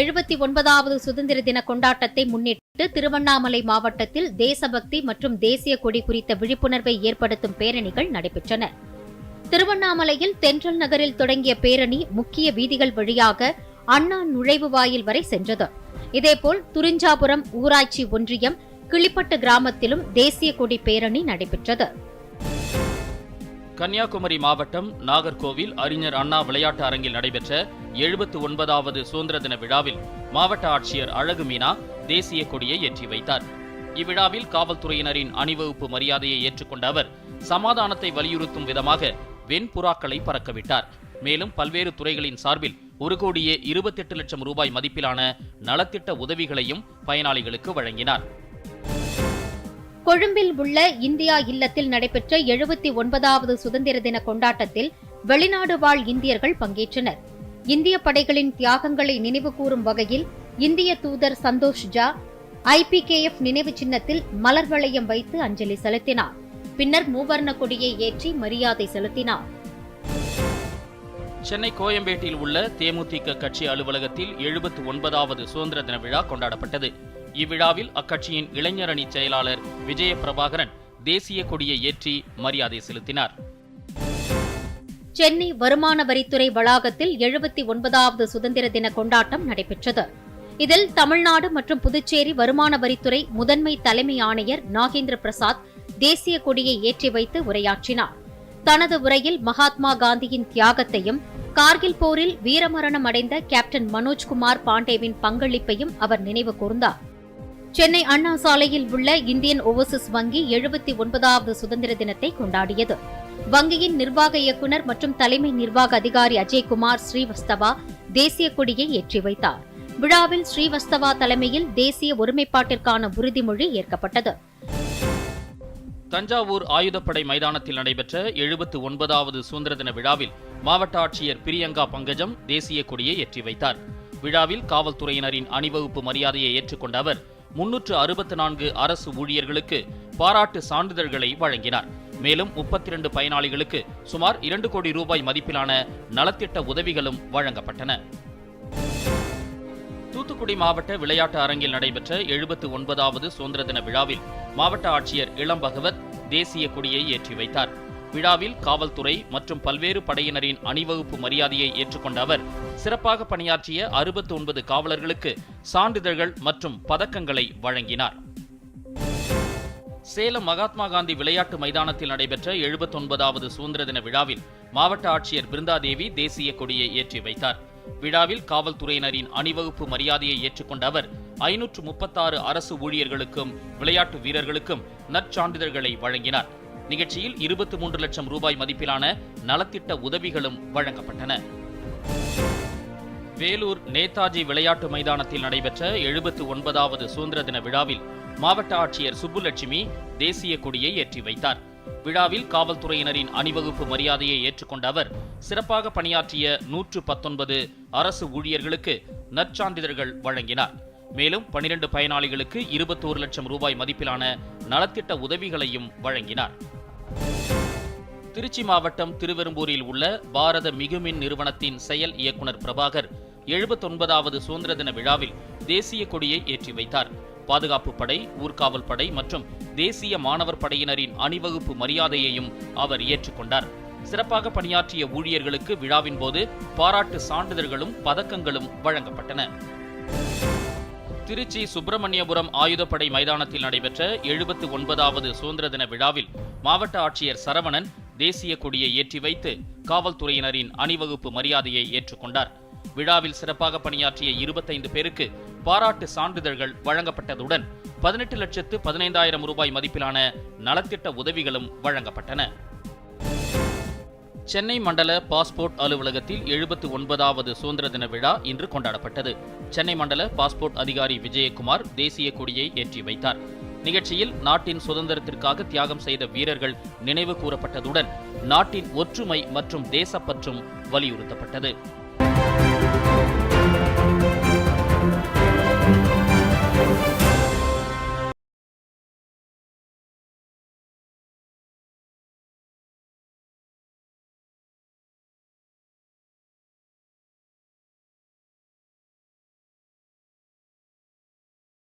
எழுபத்தி ஒன்பதாவது சுதந்திர தின கொண்டாட்டத்தை முன்னிட்டு திருவண்ணாமலை மாவட்டத்தில் தேசபக்தி மற்றும் தேசிய கொடி குறித்த விழிப்புணர்வை ஏற்படுத்தும் பேரணிகள் நடைபெற்றன. திருவண்ணாமலையில் தென்றல் நகரில் தொடங்கிய பேரணி முக்கிய வீதிகள் வழியாக அண்ணா நுழைவு வாயில் வரை சென்றது. இதேபோல் துரிஞ்சாபுரம் ஊராட்சி ஒன்றியம் கிளிப்பட்டு கிராமத்திலும் தேசிய கொடி பேரணி நடைபெற்றது. கன்னியாகுமரி மாவட்டம் நாகர்கோவில் அறிஞர் அண்ணா விளையாட்டு அரங்கில் நடைபெற்ற எழுபத்து ஒன்பதாவது சுதந்திர தின விழாவில் மாவட்ட ஆட்சியர் அழகு மீனா தேசிய கொடியை ஏற்றி வைத்தார். இவ்விழாவில் காவல்துறையினரின் அணிவகுப்பு மரியாதையை ஏற்றுக்கொண்ட அவர் சமாதானத்தை வலியுறுத்தும் விதமாக வெண்புறாக்களை பறக்கவிட்டார். மேலும் பல்வேறு துறைகளின் சார்பில் ஒரு கோடியே இருபத்தெட்டு லட்சம் ரூபாய் மதிப்பிலான நலத்திட்ட உதவிகளையும் பயனாளிகளுக்கு வழங்கினார். கொழும்பில் உள்ள இந்தியா இல்லத்தில் நடைபெற்ற எழுபத்தி ஒன்பதாவது சுதந்திர தின கொண்டாட்டத்தில் வெளிநாடு வாழ் இந்தியர்கள் பங்கேற்றனர். இந்திய படைகளின் தியாகங்களை நினைவுகூரும் வகையில் இந்திய தூதர் சந்தோஷ் ஜா ஐபிகேஎஃப் நினைவு சின்னத்தில் மலர் வளையம் வைத்து அஞ்சலி செலுத்தினார். பின்னர் மூவர்ண கொடியை ஏற்றி மரியாதை செலுத்தினார். சென்னை கோயம்பேட்டில் உள்ள தேமுதிக கட்சி அலுவலகத்தில் எழுபத்தி ஒன்பதாவது சுதந்திர தின விழா கொண்டாடப்பட்டது. இவ்விழாவில் அக்கட்சியின் இளைஞரணி செயலாளர் விஜய பிரபாகரன் தேசிய கொடியை ஏற்றி மரியாதை செலுத்தினார். சென்னை வருமான வரித்துறை வளாகத்தில் எழுபத்தி ஒன்பதாவது சுதந்திர தின கொண்டாட்டம் நடைபெற்றது. இதில் தமிழ்நாடு மற்றும் புதுச்சேரி வருமான வரித்துறை முதன்மை தலைமை ஆணையர் நாகேந்திர பிரசாத் தேசிய கொடியை ஏற்றி வைத்து உரையாற்றினார். தனது உரையில் மகாத்மா காந்தியின் தியாகத்தையும் கார்கில் போரில் வீரமரணம் அடைந்த கேப்டன் மனோஜ்குமார் பாண்டேவின் பங்களிப்பையும் அவர் நினைவு கூர்ந்தார். சென்னை அண்ணா சாலையில் உள்ள இந்தியன் ஓவர்சீஸ் வங்கி எழுபத்தி ஒன்பதாவது சுதந்திர தினத்தை கொண்டாடியது. வங்கியின் நிர்வாக இயக்குநர் மற்றும் தலைமை நிர்வாக அதிகாரி அஜய்குமார் ஸ்ரீவஸ்தவா தேசிய கொடியை ஏற்றி வைத்தார். விழாவில் ஸ்ரீவஸ்தவா தலைமையில் தேசிய ஒருமைப்பாட்டிற்கான உறுதிமொழி ஏற்கப்பட்டது. தஞ்சாவூர் ஆயுதப்படை மைதானத்தில் நடைபெற்ற எழுபத்து ஒன்பதாவது சுதந்திர தின விழாவில் மாவட்ட ஆட்சியர் பிரியங்கா பங்கஜம் தேசிய கொடியை ஏற்றி வைத்தார். விழாவில் காவல்துறையினரின் அணிவகுப்பு மரியாதையை ஏற்றுக்கொண்ட அவர் முன்னூற்று அறுபத்து நான்கு அரசு ஊழியர்களுக்கு பாராட்டு சான்றிதழ்களை வழங்கினார். மேலும் முப்பத்தி இரண்டு பயனாளிகளுக்கு சுமார் இரண்டு கோடி ரூபாய் மதிப்பிலான நலத்திட்ட உதவிகளும் வழங்கப்பட்டன. தூத்துக்குடி மாவட்ட விளையாட்டு அரங்கில் நடைபெற்ற எழுபத்து ஒன்பதாவது சுதந்திர தின விழாவில் மாவட்ட ஆட்சியர் இளம்பகவத் தேசிய கொடியை ஏற்றி வைத்தார். விழாவில் காவல்துறை மற்றும் பல்வேறு படையினரின் அணிவகுப்பு மரியாதையை ஏற்றுக்கொண்ட அவர் சிறப்பாக பணியாற்றிய அறுபத்தி ஒன்பது காவலர்களுக்கு சான்றிதழ்கள் மற்றும் பதக்கங்களை வழங்கினார். சேலம் மகாத்மா காந்தி விளையாட்டு மைதானத்தில் நடைபெற்ற எழுபத்தொன்பதாவது சுதந்திர தின விழாவில் மாவட்ட ஆட்சியர் பிருந்தாதேவி தேசிய கொடியை ஏற்றி வைத்தார். விழாவில் காவல்துறையினரின் அணிவகுப்பு மரியாதையை ஏற்றுக்கொண்ட அவர் ஐநூற்று முப்பத்தாறு அரசு ஊழியர்களுக்கும் விளையாட்டு வீரர்களுக்கும் நற்சான்றிதழ்களை வழங்கினார். நிகழ்ச்சியில் இருபத்தி மூன்று லட்சம் ரூபாய் மதிப்பிலான நலத்திட்ட உதவிகளும் வழங்கப்பட்டன. வேலூர் நேதாஜி விளையாட்டு மைதானத்தில் நடைபெற்ற எழுபத்து ஒன்பதாவது சுதந்திர தின விழாவில் மாவட்ட ஆட்சியர் சுப்புலட்சுமி தேசிய கொடியை ஏற்றி வைத்தார். விழாவில் காவல்துறையினரின் அணிவகுப்பு மரியாதையை ஏற்றுக்கொண்ட அவர் சிறப்பாக பணியாற்றிய நூற்று பத்தொன்பது அரசு ஊழியர்களுக்கு நற்சான்றிதழ்கள் வழங்கினார். மேலும் பனிரெண்டு பயனாளிகளுக்கு இருபத்தோரு லட்சம் ரூபாய் மதிப்பிலான நலத்திட்ட உதவிகளையும் வழங்கினார். திருச்சி மாவட்டம் திருவெரும்பூரில் உள்ள பாரத மிகுமின் நிறுவனத்தின் செயல் இயக்குனர் பிரபாகர் எழுபத்தொன்பதாவது சுதந்திர தின விழாவில் தேசிய கொடியை ஏற்றி வைத்தார். பாதுகாப்பு படை ஊர்காவல் படை மற்றும் தேசிய மாணவர் படையினரின் அணிவகுப்பு மரியாதையையும் அவர் ஏற்றுக்கொண்டார் சிறப்பாக பணியாற்றிய ஊழியர்களுக்கு விழாவின் போது பாராட்டு சான்றிதழ்களும் பதக்கங்களும் வழங்கப்பட்டன. திருச்சி சுப்பிரமணியபுரம் ஆயுதப்படை மைதானத்தில் நடைபெற்ற எழுபத்து ஒன்பதாவது சுதந்திர தின விழாவில் மாவட்ட ஆட்சியர் சரவணன் தேசிய கொடியை ஏற்றி வைத்து காவல்துறையினரின் அணிவகுப்பு மரியாதையை ஏற்றுக்கொண்டார். விழாவில் சிறப்பாக பணியாற்றிய இருபத்தைந்து பேருக்கு பாராட்டு சான்றிதழ்கள் வழங்கப்பட்டதுடன் பதினெட்டு லட்சத்து பதினைந்தாயிரம் ரூபாய் மதிப்பிலான நலத்திட்ட உதவிகளும் வழங்கப்பட்டன. சென்னை மண்டல பாஸ்போர்ட் அலுவலகத்தில் எழுபத்து ஒன்பதாவது சுதந்திர தின விழா இன்று கொண்டாடப்பட்டது. சென்னை மண்டல பாஸ்போர்ட் அதிகாரி விஜயகுமார் தேசிய கொடியை ஏற்றி வைத்தார். நிகழ்ச்சியில் நாட்டின் சுதந்திரத்திற்காக தியாகம் செய்த வீரர்கள் நினைவு கூறப்பட்டதுடன் நாட்டின் ஒற்றுமை மற்றும் தேசப்பற்றும் வலியுறுத்தப்பட்டது.